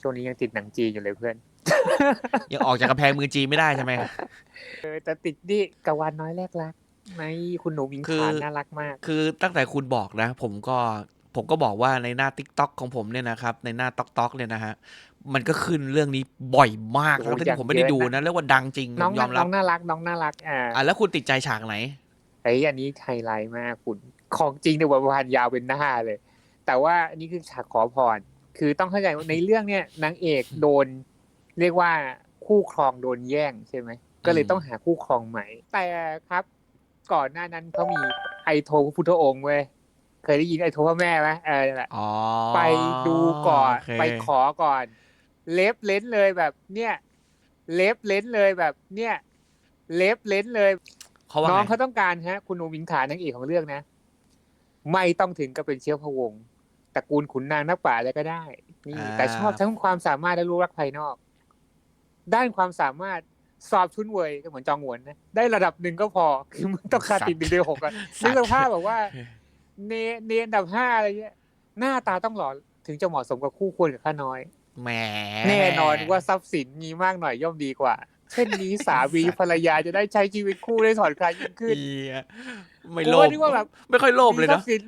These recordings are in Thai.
ช่วงนี้ยังติดหนังจีนอยู่เลยเพื่อน ยังออกจากกำแพงเมืองจีนไม่ได้ใช่ไหม เออแต่ติดนี่กะวันน้อยแรกรักในคุณหนูมิงคือขานน่ารักมาก คือตั้งแต่คุณบอกนะ ผมก็ผมก็บอกว่าในหน้า t ิ k t o k ของผมเนี่ยนะครับ ในหน้า t อกตอกเนี่ยนะฮะ มันก็ขึ้นเรื่องนี้บ่อยมากโอ้แล้วอย่างที่ผมไม่ได้เยอะดูนะ นะเรียกว่าดังจริงน้องยอมน้รัอบงน่ารักน้องน่ารักอ่าอะแล้วคุณติดใจฉากไหน ไอ้อันนี้ไฮไลท์มากคุณ ของจริงเนี่ยวันวันยาวเป็นหน้าเลย แต่ว่าอันนี้คือฉากขอพร คือต้องเข้าใจว่าในเรื่องเนี่ยนางเอกโดน เรียกว่าคู่ครองโดนแย่งใช่ไหมก็เลยต้องหาคู่ครองใหม่ แต่ครับ ก่อนหน้านั้นเขามีไอโทพระพุทธองค์เว้ยเคยได้ยินไอโทพระแม่ไหมเออนั่นแหละอ๋อไปดูก่อนโเคไปขอก่อน เล็บเลนเลยแบบ เนี่ย เล็บเลนเลยแบบ เนี่ย เล็บเลนเลยเขาว่าน้องไงเขาต้องการฮะ คุณโนมิงขานางเอกของเรื่องนะ ไม่ต้องถึงกับเป็นเชื้อพระวงศ์ ตระกูลขุนนางนักป่าอะไรก็ได้ นี่ แต่ชอบทั้งความสามารถและรู้รักภายนอก ด้านความสามารถสอบชุนเวยก็เหมือนจองหวนนะได้ระดับหนึ่งก็พอ คือมึงต้องการติดหนึ่งเดียวหกอะนึกสภาพแบบว่า เนเนอันดับห้าอะไรเงี้ย หน้าตาต้องหล่อถึงจะเหมาะสมกับคู่ควรกับข้าน้อยแหมแน่นอนว่าทรัพย์สินมีมากหน่อยย่อมดีกว่า เช่นนี้สามีภรรยาจะได้ใช้ชีวิตคู่ได้ถอนคลายยิ่งขึ้นเหี้ยไม่กูโลก็ภนึกว่าแบบไม่ค่อยโลภมีเลยทรัเนาะพย์สิน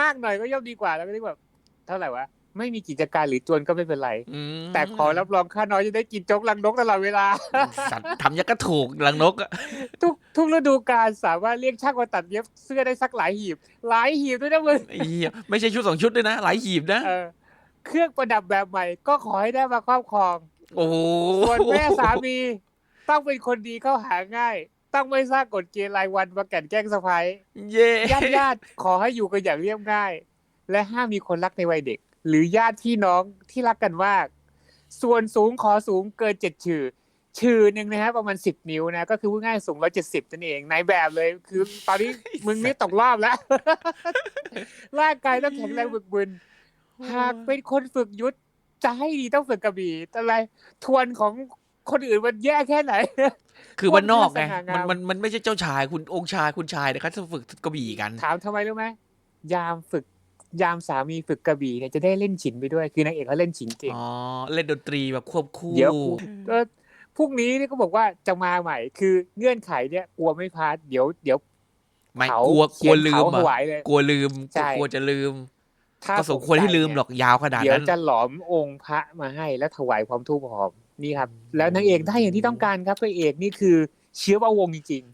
มากหน่อยก็ย่อมดีกว่าแล้วก็นึกแบบเท่าไหร่วะไม่มีกิจการหรือจวนก็ไม่เป็นไรอืมแต่ขอรับรองข้าน้อยจะได้กินโจ๊กลังนกตลอดเวลาสัตว์ทำยังก็ถูกลังนกอะทุกทุกฤดูกาลสามารถเรียกช่างมาตัดเย็บเสื้อได้สักหลายหีบ หลายหีบด้วยนะมึงไอ้เหี้ยไม่ใช่ชุดสองชุดด้วยนะ หลายหีบนะเออเครื่องประดับแบบใหม่ ก็ขอให้ได้มาครอบครอง โอ้โหส่วนแม่สามีต้องเป็นคนดีเข้าหาง่าย ต้องไม่สร้างกฎเกณฑ์รายวันมาแก่นแกล้งสะพ้ายเย่ญาติญาติๆขอให้อยู่กันอย่างเรียบง่าย และห้ามมีคนรักในวัยเด็ก หรือญาติพี่น้องที่รักกันมาก ส่วนสูงขอสูงเกินเจ็ดชื่อชื่อหนึ่งนะฮะประมาณสิบนิ้วนะ ก็คือพูดง่ายๆสูงร้อยเจ็ดสิบนั่นเองในแบบเลย คือตอนนี้มึงนี่ตกรอบแล้วร่างกายต้องแข็งแรงบึกบึนหากเป็นคนฝึกยุทธจะให้ดีต้องฝึกกระบี่อะไรทวนของคนอื่นมันแย่แค่ไหน คือบ้านนอกไงพวกเรื่องสง่างามมันมันมันไม่ใช่เจ้าชายคุณองค์ชายคุณชายนะครับจะฝึกกระบี่กัน ถามทำไมรู้ไหมยามฝึกยามสามีฝึกกระบี่เนี่ยจะได้เล่นฉินไปด้วย คือนางเอกเขาเล่นฉินเก่งอ๋อเล่นดนตรีแบบควบคู่เดี๋ยวกูเออพรุ่งนี้นี่ก็บอกว่าจะมาใหม่ คือเงื่อนไขเนี่ยกลัวไม่พลาดเดี๋ยวเดี๋ยวไม่เผากลัวกเขีลัวยนลืเผมถอะวายเลยกลัวลืมใช่กลัวจะลืม ถ้าก็สมควรให้ลืมหรอกยาวขนาดเดี๋ยวนั้นจะหลอมองค์พระมาให้แล้วถวายความทูปหอมนี่ครับ แล้วนางเอกได้อย่างที่ต้องการครับพระเอกนี่คือเชื้อพระวงศ์จริง